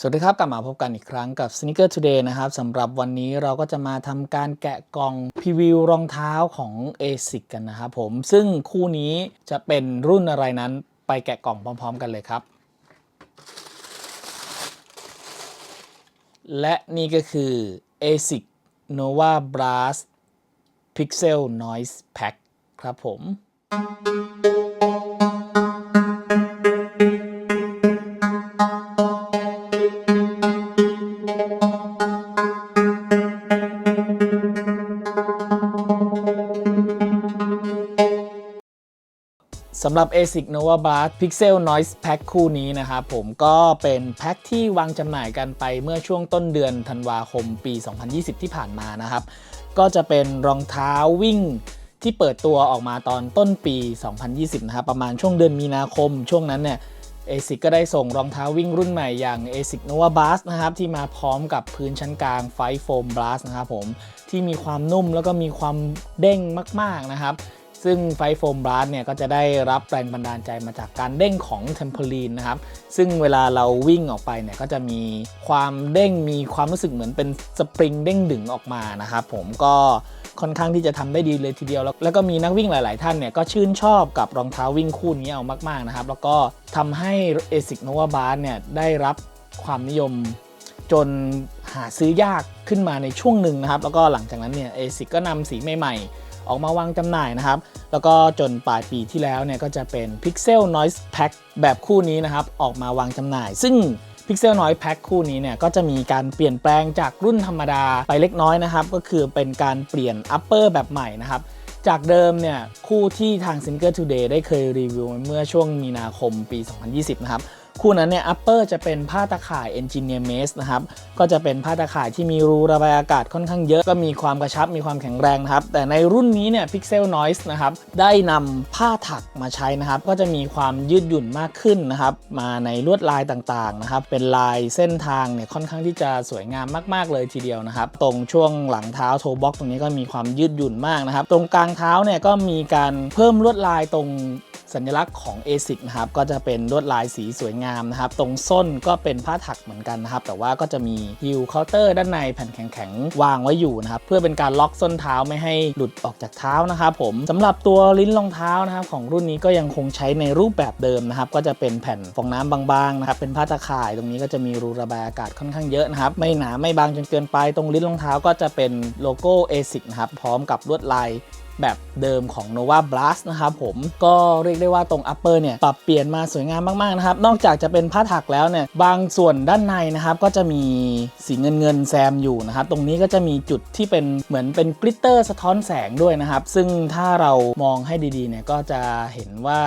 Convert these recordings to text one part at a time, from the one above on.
สวัสดีครับ กลับมาพบกันอีกครั้งกับ Sneaker Today นะครับสำหรับวันนี้เราก็จะมาทำการแกะกล่องพรีวิวรองเท้าของ ASIC กันนะครับผม ซึ่งคู่นี้จะเป็นรุ่นอะไรนั้นไปแกะกล่องพร้อม ๆ กันเลยครับ และนี่ก็คือ ASIC Nova Blast Pixel Noise Pack ครับผม สำหรับ ASIC Nova Blast Pixel Noise Pack คู่นี้นะครับผมก็เป็นแพ็คที่วางจำหน่ายกันไปเมื่อช่วงต้นเดือนธันวาคมปี 2020 ที่ผ่านมานะครับ ก็จะเป็นรองเท้าวิ่งที่เปิดตัวออกมาตอนต้นปี 2020 นะครับ ประมาณช่วงเดือนมีนาคม ช่วงนั้นเนี่ย ASIC ก็ได้ส่งรองเท้าวิ่งรุ่นใหม่อย่าง ASIC Nova Blast นะครับ ที่มาพร้อมกับพื้นชั้นกลาง Fight Foam Blast นะครับผมที่มีความนุ่มแล้วก็มีความเด้งมาก ๆ นะครับ ซึ่งไฟโฟมบลัสเนี่ยก็จะได้รับแรงบันดาลใจมาจากการเด้งของเทมเพลีนนะครับ ซึ่งเวลาเราวิ่งออกไปเนี่ยก็จะมีความเด้งมีความรู้สึกเหมือนเป็นสปริงเด้งดึงออกมานะครับผมก็ค่อนข้างที่จะทำได้ดีเลยทีเดียวแล้วแล้วก็มีนักวิ่งหลาย ๆ ท่านเนี่ยก็ชื่นชอบกับรองเท้าวิ่งคู่นี้เอามาก ๆ นะครับ แล้วก็ทำให้ ASIC Nova b a s เนี่ยได้รับความนิยมจนหาซื้อยากขึ้นมาในช่วงหนึ่งนะครับ แล้วก็หลังจากนั้นเนี่ย ASIC ก็นำสีใหม่ ๆ ออกมาวางจำหน่ายนะครับ แล้วก็จนปลายปีที่แล้วเนี่ยก็จะเป็น Pixel Noise Pack แบบคู่นี้นะครับ ออกมาวางจำหน่าย ซึ่ง Pixel Noise Pack คู่นี้เนี่ยก็จะมีการเปลี่ยนแปลงจากรุ่นธรรมดาไปเล็กน้อยนะครับ ก็คือเป็นการเปลี่ยน upper แบบใหม่นะครับจากเดิมเนี่ยคู่ที่ทาง Single Today ได้เคยรีวิวเมื่อช่วงมีนาคมปี 2020 นะครับ คู่นั้นเนี่ย upper จะเป็นผ้าตะข่าย Engineer Mesh นะครับ ก็จะเป็นผ้าตะข่ายที่มีรูระบายอากาศค่อนข้างเยอะ ก็มีความกระชับมีความแข็งแรงนะครับ แต่ในรุ่นนี้เนี่ย Pixel Noise นะครับ ได้นำผ้าถักมาใช้นะครับ ก็จะมีความยืดหยุ่นมากขึ้นนะครับ มาในลวดลายต่างๆนะครับ เป็นลายเส้นทางเนี่ยค่อนข้างที่จะสวยงามมากๆเลยทีเดียวนะครับ ตรงช่วงหลังเท้าโทบ็อกตรงนี้ก็มีความยืดหยุ่นมากนะครับ ตรงกลางเท้าเนี่ยก็มีการเพิ่มลวดลายตรง สัญลักษณ์ของ ASIC นะครับก็จะเป็นลวดลายสีสวยงามนะครับตรงส้นก็เป็นผ้าถักเหมือนกันนะครับแต่ว่าก็จะมีฮิลเคาน์เตอร์ด้านในแผ่นแข็งๆวางไว้อยู่นะครับเพื่อเป็นการล็อกส้นเท้าไม่ให้หลุดออกจากเท้านะครับผมสำหรับตัวลิ้นรองเท้านะครับของรุ่นนี้ก็ยังคงใช้ในรูปแบบเดิมนะครับก็จะเป็นแผ่นฟองน้ำบางๆนะครับเป็นผ้าตะข่ายตรงนี้ก็จะมีรูระบายอากาศค่อนข้างเยอะนะครับไม่หนาไม่บางจนเกินไปตรงลิ้นรองเท้าก็จะเป็นโลโก้ ASIC นะครับพร้อมกับลวดลาย แบบเดิมของ Nova Blast นะครับผมก็เรียกได้ว่าตรง upper เนี่ยปรับเปลี่ยนมาสวยงามมากๆนะครับนอกจากจะเป็นผ้าถักแล้วเนี่ยบางส่วนด้านในนะครับก็จะมีสีเงินเงินแซมอยู่นะครับตรงนี้ก็จะมีจุดที่เป็นเหมือนเป็นกลิตเตอร์สะท้อนแสงด้วยนะครับ ซึ่งถ้าเรามองให้ดีๆเนี่ยก็จะเห็นว่า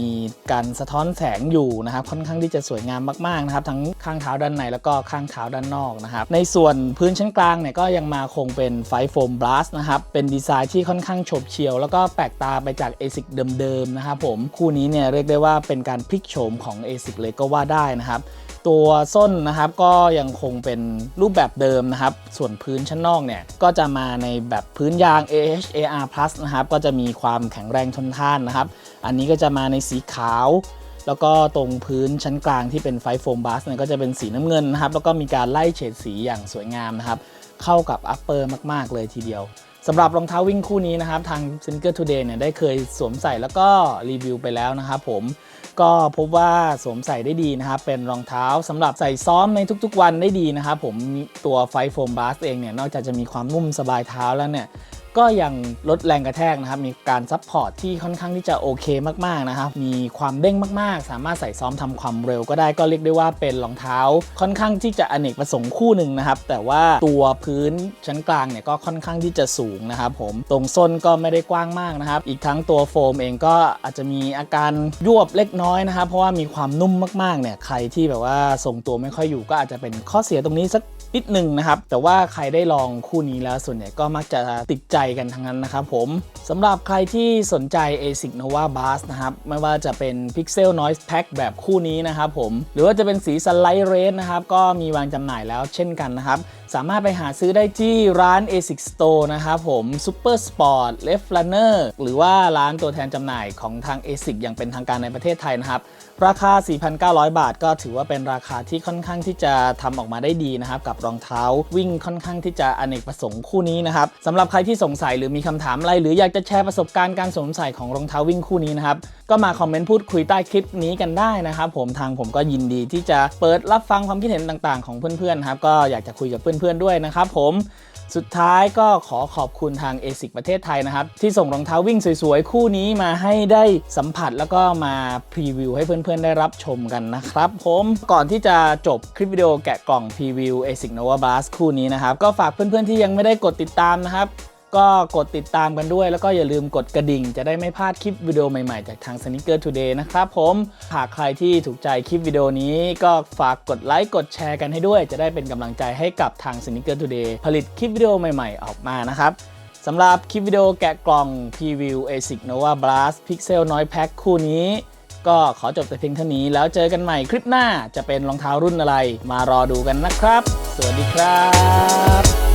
มีการสะท้อนแสงอยู่นะครับค่อนข้างที่จะสวยงามมากๆนะครับทั้งข้างเท้าด้านในแล้วก็ข้างเท้าด้านนอกนะครับในส่วนพื้นชั้นกลางเนี่ยก็ยังมาคงเป็นไฟโฟมบลัสนะครับเป็นดีไซน์ที่ค่อนข้างฉบเฉียวแล้วก็แปลกตาไปจาก ASIC เดิมๆนะครับผมคู่นี้เนี่ยเรียกได้ว่าเป็นการพลิกโฉมของ ASIC เลยก็ว่าได้นะครับตัวส้นนะครับก็ยังคงเป็นรูปแบบเดิมนะครับ ส่วนพื้นชั้นนอกเนี่ยก็จะมาในแบบพื้นยาง AHAR Plus นะครับก็จะมีความแข็งแรงทนทานนะครับ อันนี้ก็จะมาในสีขาว แล้วก็ตรงพื้นชั้นกลางที่เป็นไฟโฟมบัสเนี่ยก็จะเป็นสีน้ำเงินนะครับ แล้วก็มีการไล่เฉดสีอย่างสวยงามนะครับ เข้ากับอัปเปอร์มาก ๆ เลยทีเดียว สำหรับรองเท้าวิ่งคู่นี้นะครับ ทาง s i n g e r Today เนี่ยได้เคยสวมใส่แล้วก็รีวิวไปแล้วนะครับผมก็พบว่าสวมใส่ได้ดีนะครับ เป็นรองเท้าสำหรับใส่ซ้อมในทุกๆวันได้ดีนะครับผมตัวไฟโฟมบาสเองเนี่ยนอกจากจะมีความนุ่มสบายเท้าแล้วเนี่ย ก็ยังลดแรงกระแทกนะครับ มีการซับพอร์ตที่ค่อนข้างที่จะโอเคมากๆนะครับ มีความเด้งมากๆ สามารถใส่ซ้อมทำความเร็วก็ได้ก็เรียกได้ว่าเป็นรองเท้า ค่อนข้างที่จะอเนกประสงค์คู่หนึ่งนะครับ แต่ว่าตัวพื้นชั้นกลางเนี่ยก็ค่อนข้างที่จะสูงนะครับผม ตรงส้นก็ไม่ได้กว้างมากนะครับ อีกทั้งตัวโฟมเองก็อาจจะมีอาการยวบเล็กน้อยนะครับ เพราะว่ามีความนุ่มมากๆ เนี่ย ใครที่แบบว่าทรงตัวไม่ค่อยอยู่ก็อาจจะเป็นข้อเสียตรงนี้สัก นิดหนึ่งนะครับ แต่ว่าใครได้ลองคู่นี้แล้วส่วนใหญ่ก็มักจะติดใจกันทั้งนั้นนะครับผมสำหรับใครที่สนใจ ASIC Nova Bass นะครับไม่ว่าจะเป็น Pixel Noise Pack แบบคู่นี้นะครับผมหรือว่าจะเป็นสี Sunlight Red นะครับก็มีวางจำหน่ายแล้วเช่นกันนะครับ สามารถไปหาซื้อได้ที่ร้าน ASIC Store นะครับผม Super Sport l e f Runner หรือว่าร้านตัวแทนจำหน่ายของทาง ASIC อย่างเป็นทางการในประเทศไทยนะครับ ราคา 4,900 บาทก็ถือว่าเป็นราคาที่ค่อนข้างที่จะทำออกมาได้ดีนะครับ กับรองเท้าวิ่งค่อนข้างที่จะอเนกประสงค์คู่นี้นะครับสำหรับใครที่สงสัยหรือมีคำถามอะไร หรืออยากจะแชร์ประสบการณ์การสวมใส่ของรองเท้าวิ่งคู่นี้นะครับ ก็มาคอมเมนต์พูดคุยใต้คลิปนี้กันได้นะครับผมทางผมก็ยินดีที่จะเปิดรับฟังความคิดเห็นต่างๆ ของเพื่อนๆครับก็อยากจะคุยกับเพื่อนๆด้วยนะครับผมสุดท้ายก็ขอขอบคุณทาง ASIC ประเทศไทยนะครับ ที่ส่งรองเท้าวิ่งสวยๆ คู่นี้มาให้ได้สัมผัสแล้วก็มาพรีวิวให้เพื่อนๆ ได้รับชมกันนะครับผมก่อนที่จะจบคลิปวิดีโอแกะกล่องพรีวิว ASIC Nova Blast คู่นี้นะครับ ก็ฝากเพื่อนๆ ที่ยังไม่ได้กดติดตามนะครับ ก็กดติดตามกันด้วย แล้วก็อย่าลืมกดกระดิ่ง จะได้ไม่พลาดคลิปวิดีโอใหม่ๆ จากทาง Sneaker Today นะครับผมหากใครที่ถูกใจคลิปวิดีโอนี้ ก็ฝากกดไลค์กดแชร์กันให้ด้วย จะได้เป็นกำลังใจให้กับทาง Sneaker Today ผลิตคลิปวิดีโอใหม่ๆ ออกมานะครับสำหรับคลิปวิดีโอแกะกล่อง Preview ASIC Nova Blast Pixel Noise Pack คู่นี้ก็ขอจบแต่เพียงเท่านี้แล้วเจอกันใหม่คลิปหน้าจะเป็นรองเท้ารุ่นอะไร มารอดูกันนะครับ สวัสดีครับ